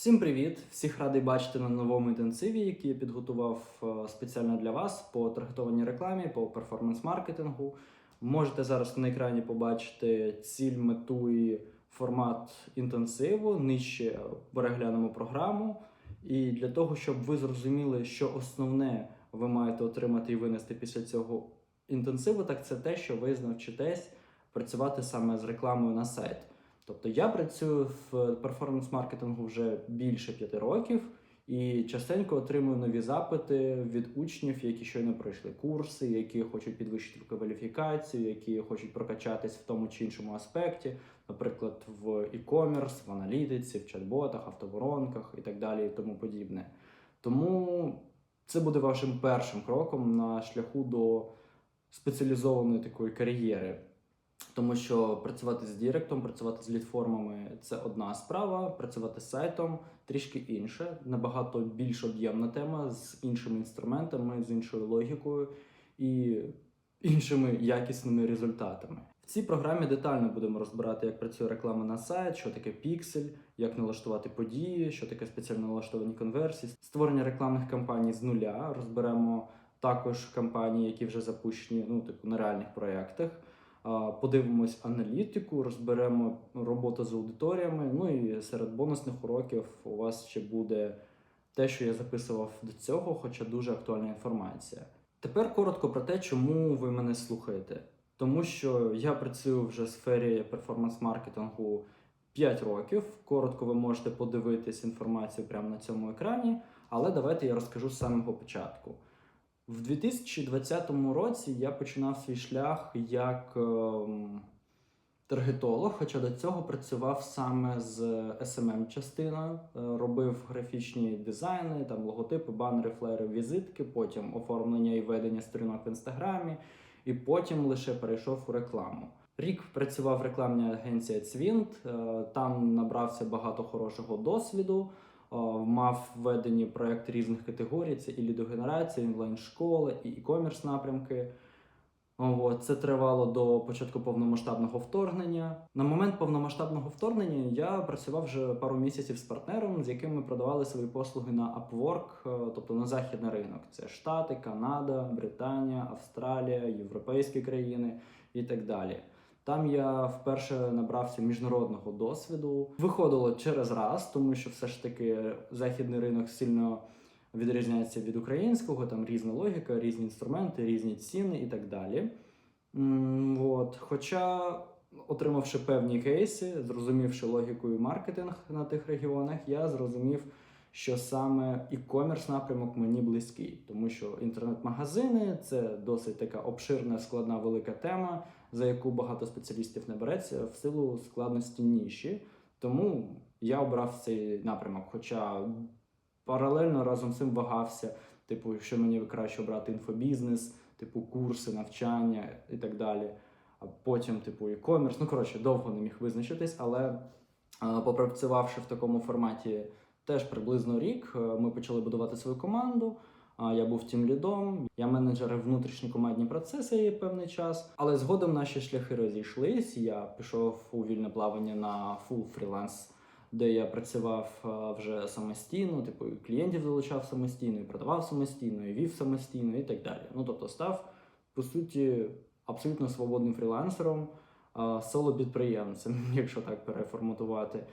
Всім привіт! Всіх радий бачити на новому інтенсиві, який я підготував е, спеціально для вас по таргетованій рекламі, по перформанс-маркетингу. Можете зараз на екрані побачити ціль, мету і формат інтенсиву. Нижче переглянемо програму. І для того, щоб ви зрозуміли, що основне ви маєте отримати і винести після цього інтенсиву, так це те, що ви навчитесь працювати саме з рекламою на сайт. Тобто я працюю в перформанс-маркетингу вже більше п'яти років і частенько отримую нові запити від учнів, які щойно пройшли курси, які хочуть підвищити кваліфікацію, які хочуть прокачатись в тому чи іншому аспекті, наприклад, в e-commerce, в аналітиці, в чат-ботах, автоворонках і так далі, і тому подібне. Тому це буде вашим першим кроком на шляху до спеціалізованої такої кар'єри. Тому що працювати з Діректом, працювати з лідформами це одна справа, працювати з сайтом трішки інше, набагато більш об'ємна тема з іншими інструментами, з іншою логікою і іншими якісними результатами. В цій програмі детально будемо розбирати, як працює реклама на сайт, що таке піксель, як налаштувати події, що таке спеціально налаштовані конверсії, створення рекламних кампаній з нуля. Розберемо також кампанії, які вже запущені, ну типу на реальних проєктах. Подивимось аналітику, розберемо роботу з аудиторіями. Ну і серед бонусних уроків у вас ще буде те, що я записував до цього, хоча дуже актуальна інформація. Тепер коротко про те, чому ви мене слухаєте. Тому що я працюю вже в сфері перформанс-маркетингу 5 років. Коротко ви можете подивитись інформацію прямо на цьому екрані, але давайте я розкажу з самого початку. В 2020 році я починав свій шлях як ем, таргетолог, хоча до цього працював саме з smm частиною е, робив графічні дизайни, там логотипи, банери, флери, візитки, потім оформлення і ведення сторінок в інстаграмі, і потім лише перейшов у рекламу. Рік працював в рекламній агенції Цвінт, е, там набрався багато хорошого досвіду. Е, Мав введені проекти різних категорій: це і лідогенерація, і онлайн-школи, і e-commerce напрямки. Це тривало до початку повномасштабного вторгнення. На момент повномасштабного вторгнення я працював вже пару місяців з партнером, з яким ми продавали свої послуги на Upwork, е, тобто на західний ринок. Це Штати, Канада, Британія, Австралія, європейські країни і так далі. Там я вперше набрався міжнародного досвіду. Виходило через раз, тому що все ж таки західний ринок сильно відрізняється від українського, там різна логіка, різні інструменти, різні ціни і так далі. От. Хоча, отримавши певні кейси, зрозумівши логіку і маркетинг на тих регіонах, я зрозумів, що саме e-commerce напрямок мені близький, тому що інтернет-магазини це досить така обширна, складна, велика тема, за яку багато спеціалістів не береться в силу складності ніші. Тому я обрав цей напрямок. Хоча паралельно разом з цим вагався, типу, що мені краще обрати інфобізнес, типу курси, навчання і так далі. А потім, типу, e-commerce. Ну, коротше, довго не міг визначитись, але попрацювавши в такому форматі теж приблизно рік, е, ми почали будувати свою команду. Я був тім лідом, я менеджер внутрішні командні процеси певний час. Але згодом наші шляхи розійшлись. Я пішов у вільне плавання на фул фріланс, де я працював вже самостійно, типу і клієнтів залучав самостійно, і продавав самостійно, і вів самостійно, і так далі. Ну тобто став по суті абсолютно свободним фрілансером, а, соло-підприємцем, якщо так переформатувати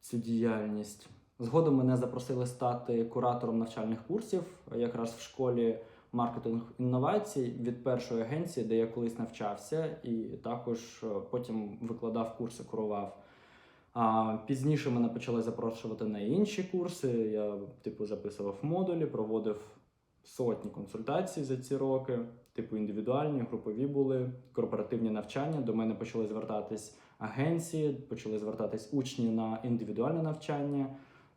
цю діяльність. Згодом мене запросили стати куратором навчальних курсів, якраз в школі маркетинг інновацій від першої агенції, де я колись навчався, і також е, потім викладав курси, курував. А пізніше мене почали запрошувати на інші курси. Я, типу, записував модулі, проводив сотні консультацій за ці роки, типу індивідуальні, групові були, корпоративні навчання. До мене почали звертатись агенції, почали звертатись учні на індивідуальне навчання.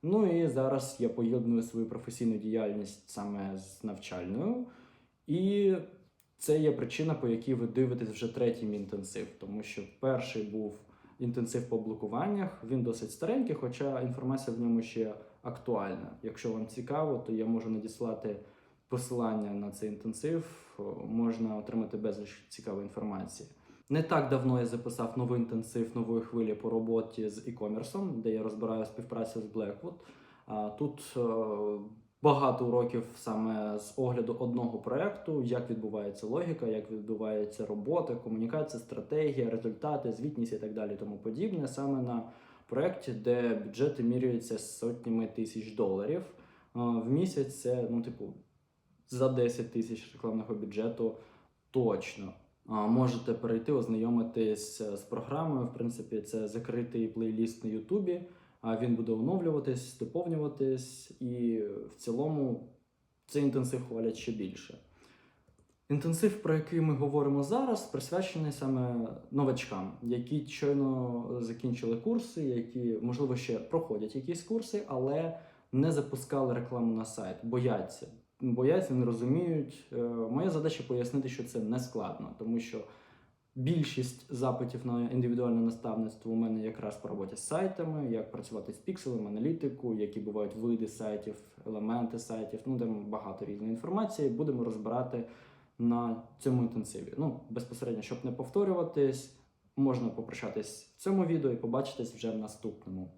Ну і зараз я поєдную свою професійну діяльність саме з навчальною. І це є причина, по якій ви дивитесь вже третій мій інтенсив, тому що перший був інтенсив по блокуваннях. Він досить старенький, хоча інформація в ньому ще актуальна. Якщо вам цікаво, то я можу надіслати посилання на цей інтенсив, можна отримати безліч цікавої інформації. Не так давно я записав новий інтенсив нової хвилі по роботі з e-commerce, де я розбираю співпрацю з Blackwood. Тут е, багато уроків саме з огляду одного проекту, як відбувається логіка, як відбувається робота, комунікація, стратегія, результати, звітність і так далі, тому подібне, саме на проєкті, де бюджети міряються сотнями тисяч доларів. Е, В місяць це, ну, типу, за 10 тисяч рекламного бюджету точно. Можете перейти, ознайомитись е, з програмою. В принципі, це закритий плейліст на Ютубі. Він буде оновлюватись, доповнюватись, і в цілому цей інтенсив хвалять ще більше. Інтенсив, про який ми говоримо зараз, присвячений саме новачкам, які щойно закінчили курси, які, можливо, ще проходять якісь курси, але не запускали рекламу на сайт, бояться. Бояться, не розуміють. Е, Моя задача пояснити, що це не складно, тому що більшість запитів на індивідуальне наставництво у мене якраз по роботі з сайтами, як працювати з пікселем, аналітику, які бувають види сайтів, елементи сайтів, ну там багато різної інформації. Будемо розбирати на цьому інтенсиві. Ну, безпосередньо, щоб не повторюватись, можна попрощатись в цьому відео і побачитись вже в наступному.